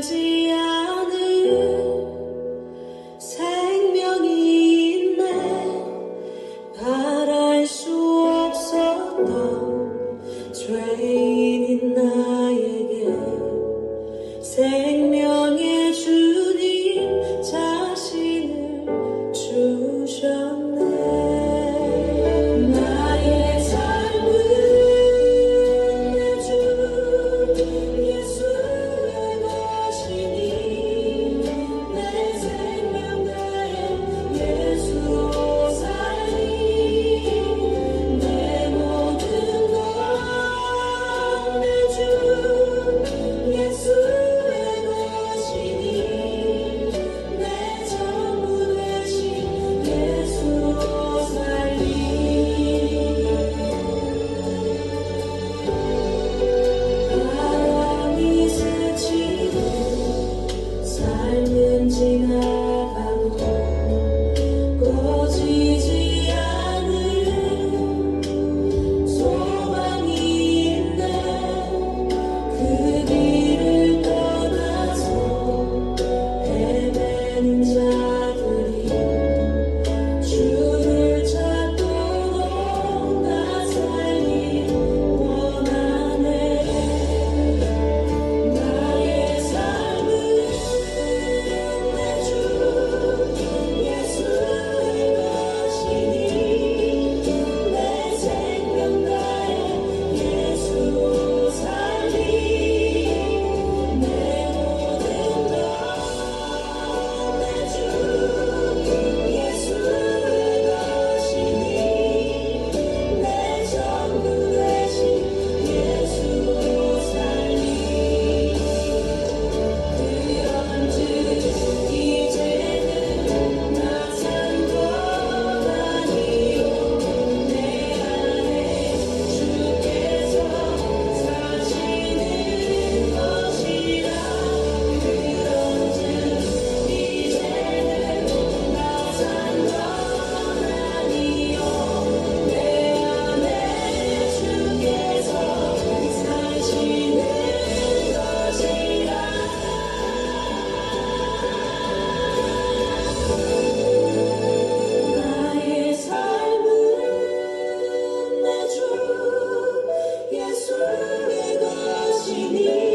지 않은 생명이 있네. 바랄 수 없었던 죄인인 나에게 생명의 주 need